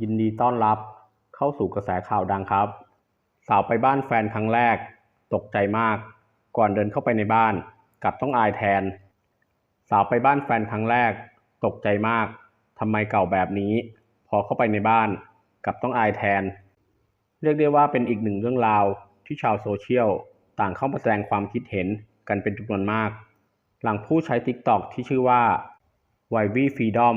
ยินดีต้อนรับเข้าสู่กระแสข่าวดังครับ สาวไปบ้านแฟนครั้งแรก ตกใจมาก ก่อนเดินเข้าไปในบ้านกลับต้องอายแทน สาวไปบ้านแฟนครั้งแรก ตกใจมากทำไมเก่าแบบนี้ พอเข้าไปในบ้านกลับต้องอายแทน เรียกได้ว่าเป็นอีกหนึ่งเรื่องราวที่ชาวโซเชียลต่างเข้ามาแสดงความคิดเห็นกันเป็นจำนวนมาก หลังผู้ใช้ TikTok ที่ชื่อว่า y v Freedom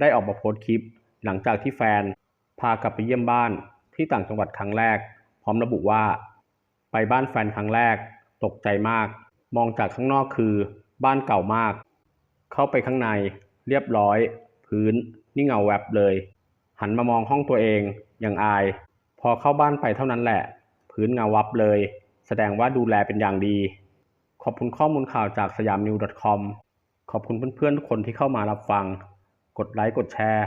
ได้ออกมาโพสต์คลิปหลังจากที่แฟน พากลับไปเยี่ยมบ้านที่ต่างจังหวัดครั้งแรก พร้อมระบุว่า ไปบ้านแฟนครั้งแรก ตกใจมาก มองจากข้างนอกคือ บ้านเก่ามาก เข้าไปข้างใน เรียบร้อย พื้น นี่เงาแวบเลย หันมามองห้องตัวเองอย่างอาย พอเข้าบ้านไปเท่านั้นแหละ พื้นเงาวับเลย แสดงว่าดูแลเป็นอย่างดี ขอบคุณข้อมูลข่าวจากสยามนิว .com ขอบคุณเพื่อนๆทุกคนที่เข้ามารับฟัง กดไลค์กดแชร์